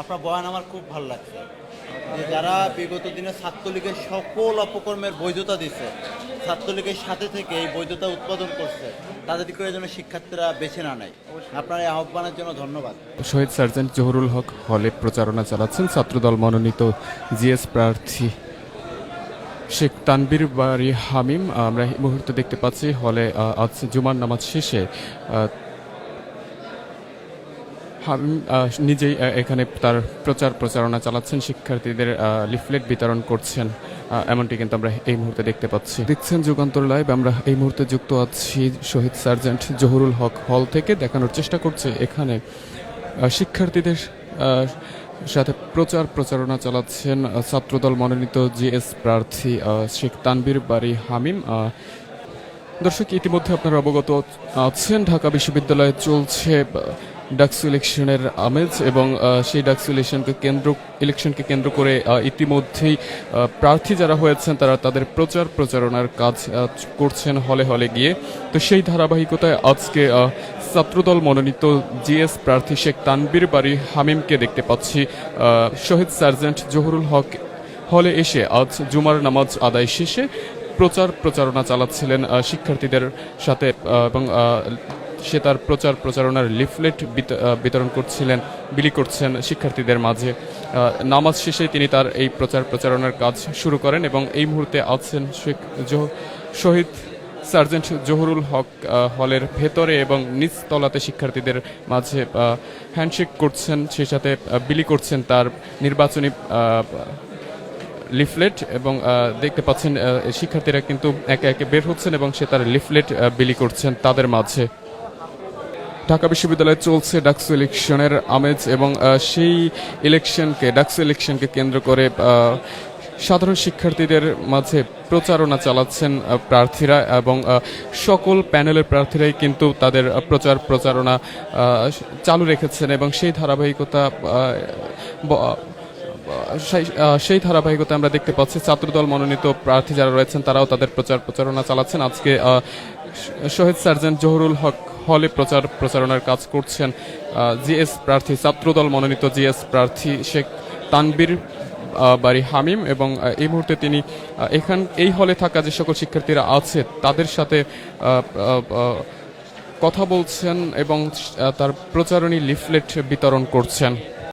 আপনার বয়ান আমার খুব ভালো লাগছে। যারা বিগত দিনে ছাত্রলীগের সকল অপকর্মের বৈধতা দিচ্ছে ছাত্রলীগের সাথে থেকে এই বৈধতা উৎপাদন করছে তাদেরকে যেন শিক্ষার্থীরা বেছে না নেয়। আপনার এই আহ্বানের জন্য ধন্যবাদ। শহীদ সার্জেন্ট জহুরুল হক হলে প্রচারণা চালাচ্ছেন ছাত্রদল মনোনীত জিএস প্রার্থী শেখ তানবির বাড়ি হামিম। আমরা এই মুহূর্তে দেখতে পাচ্ছি হলে আজ জুমার নামাজ শেষে নিজেই এখানে তার প্রচার প্রচারণা চালাচ্ছেন, শিক্ষার্থীদের লিফলেট বিতরণ করছেন এমনটি কিন্তু আমরা এই মুহূর্তে দেখতে পাচ্ছি। দেখছেন যুগান্তর লাইভ, আমরা এই মুহূর্তে যুক্ত আছি শহীদ সার্জেন্ট জহুরুল হক হল থেকে। দেখানোর চেষ্টা করছে এখানে শিক্ষার্থীদের সাথে প্রচার প্রচারণা চালাচ্ছেন ছাত্রদল মনোনীত জিএস প্রার্থী শেখ তানবির বাড়ি হামিম দর্শক, ইতিমধ্যে আপনারা অবগত আছেন, ঢাকা বিশ্ববিদ্যালয়ে চলছে ডাকসু ইলেকশনের আমেজ এবং সেই ডাকসু ইলেকশনকে কেন্দ্র ইলেকশনকে কেন্দ্র করে ইতিমধ্যেই প্রার্থী যারা হয়েছেন তারা তাদের প্রচার প্রচারণার কাজ করছেন হলে হলে গিয়ে। তো সেই ধারাবাহিকতায় আজকে ছাত্রদল মনোনীত জিএস প্রার্থী শেখ তানবির বাড়ি হামিমকে দেখতে পাচ্ছি। শহীদ সার্জেন্ট জহুরুল হক হলে এসে আজ জুমার নামাজ আদায় শেষে প্রচার প্রচারণা চালাচ্ছিলেন শিক্ষার্থীদের সাথে এবং সে তার প্রচার প্রচারণার লিফলেট বিত- বিতরণ করছিলেন, বিলি করছেন শিক্ষার্থীদের মাঝে। নামাজ শেষে তিনি তার এই প্রচার প্রচারণার কাজ শুরু করেন এবং এই মুহূর্তে আছেন শেখ শহীদ সার্জেন্ট জহুরুল হক হলের ভেতরে এবং নিচ তলাতে শিক্ষার্থীদের মাঝে হ্যান্ডশেক করছেন। সেই সাথে বিলি করছেন তার নির্বাচনী লিফলেট এবং দেখতে পাচ্ছেন শিক্ষার্থীরা কিন্তু একে একে বের হচ্ছেন এবং সে তার লিফলেট বিলি করছেন তাদের মাঝে। ঢাকা বিশ্ববিদ্যালয়ে চলছে ডাকসু ইলেকশনের আমেজ এবং সেই ইলেকশনকে, ডাকসু ইলেকশনকে কেন্দ্র করে সাধারণ শিক্ষার্থীদের মাঝে প্রচারণা চালাচ্ছেন প্রার্থীরা এবং সকল প্যানেলের প্রার্থীরাই কিন্তু তাদের প্রচার প্রচারণা চালু রেখেছেন এবং সেই ধারাবাহিকতা সেই ধারাবাহিকতা আমরা দেখতে পাচ্ছি। ছাত্রদল মনোনীত প্রার্থী যারা রয়েছেন, তারাও তাদের প্রচার প্রচারণা চালাচ্ছেন। আজকে শহীদ সার্জেন্ট জহুরুল হক হলে প্রচার প্রচারণার কাজ করছেন জিএস প্রার্থী ছাত্রদল মনোনীত জিএস প্রার্থী শেখ তানবির বাড়ি হামিম এবং এই মুহূর্তে তিনি এখান, এই হলে থাকা যে সকল শিক্ষার্থীরা আছে, তাদের সাথে কথা বলছেন এবং তার প্রচারণী লিফলেট বিতরণ করছেন।